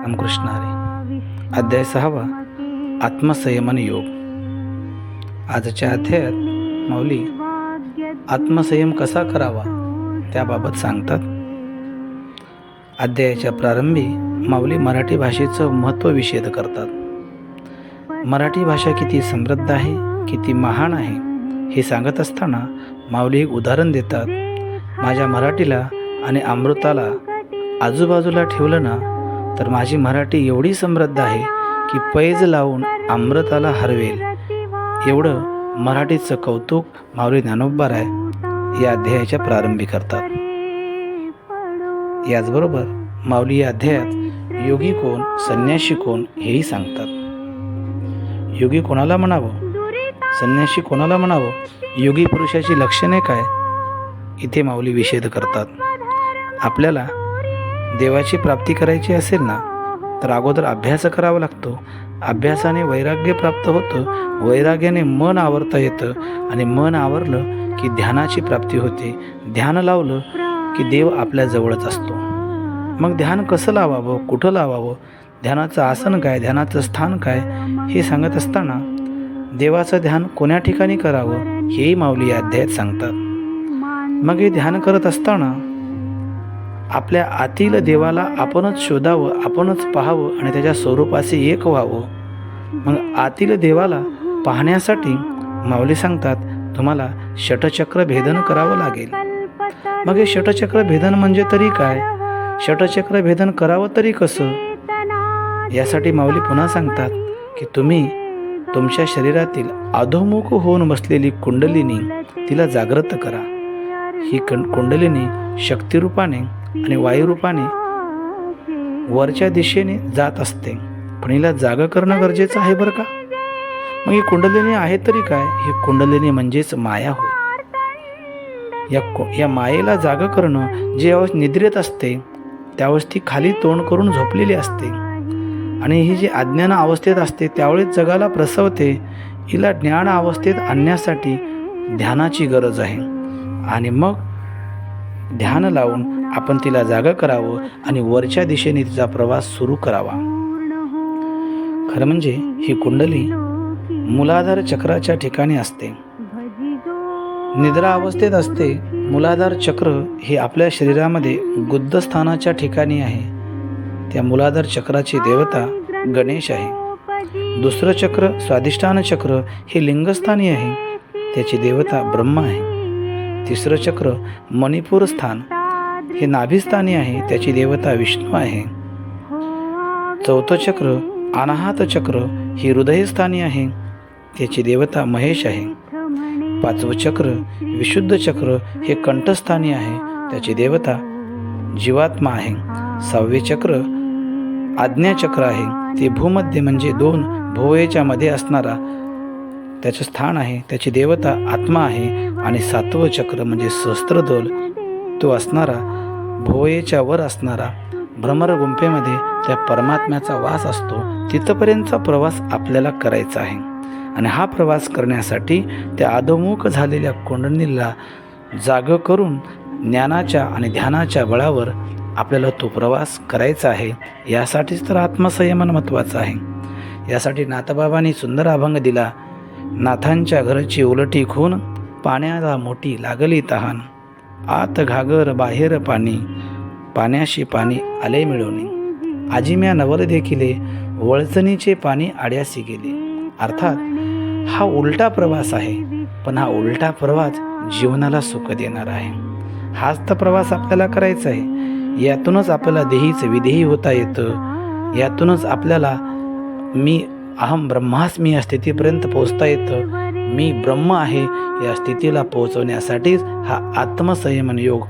रामकृष्ण हरे। अध्याय सहावा आत्मसंयमन योग। आजच्या अध्यायात माऊली आत्मसंयम कसा करावा त्याबाबत सांगतात. अध्यायाच्या प्रारंभी माऊली मराठी भाषेचं महत्त्व विषेद करतात. मराठी भाषा किती समृद्ध आहे किती महान आहे हे सांगत असताना माऊली एक उदाहरण देतात. माझ्या मराठीला आणि अमृताला आजूबाजूला ठेवलं ना तर माझी मराठी एवढी समृद्ध आहे की पैज लावून अमृताला हरवेल. एवढं मराठीचं कौतुक माऊली ज्ञानोबाराय या अध्यायाच्या प्रारंभी करतात. याचबरोबर माऊली या अध्यायात योगी कोण संन्याशी कोण हेही सांगतात. योगी कोणाला म्हणावं? संन्याशी कोणाला म्हणावं? योगी पुरुषाची लक्षणे काय? इथे माऊली विषेध करतात. आपल्याला देवाची प्राप्ती करायची असेल ना तर अगोदर अभ्यास करावा लागतो. अभ्यासाने वैराग्य प्राप्त होतं. वैराग्याने मन आवरता येतं आणि मन आवरलं की ध्यानाची प्राप्ती होते. ध्यान लावलं की देव आपल्या जवळच असतो. मग ध्यान कसं लावावं? कुठं लावावं? ध्यानाचं आसन काय? ध्यानाचं स्थान काय? हे सांगत असताना देवाचं ध्यान कोण्या ठिकाणी करावं? हेही माऊली या अध्यायात सांगतात. मग हे ध्यान करत असताना आपल्या आतील देवाला आपणच शोधावं आपणच पाहावं आणि त्याच्या स्वरूपाशी एक व्हावं. मग आतील देवाला पाहण्यासाठी माऊली सांगतात तुम्हाला षटचक्र भेदन करावं लागेल. मग हे षटचक्र भेदन म्हणजे तरी काय? षटचक्र भेदन करावं तरी कसं? यासाठी माऊली पुन्हा सांगतात की तुम्ही तुमच्या शरीरातील अधोमुख होऊन बसलेली कुंडलिनी तिला जागृत करा. ही कं कुंडलिनी शक्तिरूपाने आणि वायुरूपाने वरच्या दिशेने जात असते. पण हिला जागा करणं गरजेचं आहे बरं का? मग ही कुंडलिनी आहे तरी काय? ही कुंडलिनी म्हणजेच माया होय. या कु या मायेला जागा करणं जे यावेळेस निद्रेत असते त्यावेळेस ती खाली तोंड करून झोपलेली असते. आणि ही जी अज्ञान अवस्थेत असते त्यावेळेस जगाला प्रसवते हिला ज्ञान अवस्थेत आणण्यासाठी ध्यानाची गरज आहे. आणि मग ध्यान लावून आपण तिला जागा करावं आणि वरच्या दिशेने तिचा प्रवास सुरू करावा. खरं म्हणजे ही कुंडली मूलाधार चक्राच्या ठिकाणी असते. निद्रा अवस्थेत असते मूलाधार चक्र हे आपल्या शरीरामध्ये गुद्धस्थानाच्या ठिकाणी आहे. त्या मुलाधार चक्राची देवता गणेश आहे. दुसरं चक्र स्वादिष्ठान चक्र हे लिंगस्थानी आहे. त्याची देवता ब्रह्मा आहे. तिसरं चक्र मणिपूर स्थान. हे नाभिस्थानी आहे त्याची देवता विष्णू आहे. चौथं चक्र अनाहत चक्र ही हृदयस्थानी आहे. त्याची देवता महेश आहे. पाचवं चक्र विशुद्ध चक्र हे कंठस्थानी आहे. त्याची देवता जीवात्मा आहे. सहावे चक्र आज्ञाचक्र आहे. ते भूमध्य म्हणजे दोन भोवेच्या मध्ये असणारा त्याचं स्थान आहे. त्याची देवता आत्मा आहे. आणि सातवं चक्र म्हणजे सहस्त्रदल तो असणारा भोवेच्या वर असणारा भ्रमर गुंफेमध्ये त्या परमात्म्याचा वास असतो तिथपर्यंतचा प्रवास आपल्याला करायचा आहे. आणि हा प्रवास करण्यासाठी त्या अधोमुख झालेल्या कोंडणीला जाग करून ज्ञानाच्या आणि ध्यानाच्या बळावर आपल्याला तो प्रवास करायचा आहे यासाठीच तर आत्मसंयमन महत्त्वाचं आहे. यासाठी नाथबाबांनी सुंदर अभंग दिला नाथांच्या घरची उलटी खून पाण्याला मोठी लागली तहान. आत घागर बाहेर पाणी पाण्याशी पाणी आले मिळवणे. आजिम्या नवल देखिले वळचणीचे पाणी आड्यासी गेले. अर्थात हा उलटा प्रवास आहे पण हा उलटा प्रवास जीवनाला सुख देणार आहे. हाच तर प्रवास आपल्याला करायचा आहे. यातूनच आपल्याला देहीचं विधेयी होता येतं. यातूनच आपल्याला मी अहम ब्रह्मास्मी या स्थितीपर्यंत पोहोचता येतं. मी ब्रह्म आहे या स्थितीला पोहोचवण्यासाठीच हा आत्मसंयमन योग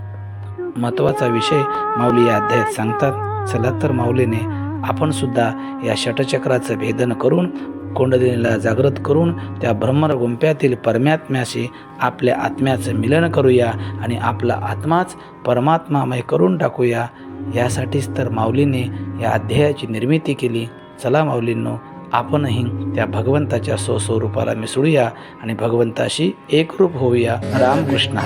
महत्त्वाचा विषय माऊली या अध्यायात सांगतात. चला तर माऊलीने आपण सुद्धा या षटचक्राचं भेदन करून कोंडदिनीला जागृत करून त्या ब्रह्मर गुंप्यातील परमात्म्याशी आपल्या आत्म्याचं मिलन करूया आणि आपला आत्माच परमात्मामय करून टाकूया. यासाठीच तर माऊलीने या अध्यायाची निर्मिती केली. चला माऊलींनो आपणही त्या भगवंताच्या स्वस्वरूपाला मिसळूया आणि भगवंताशी एकरूप होऊया. रामकृष्ण.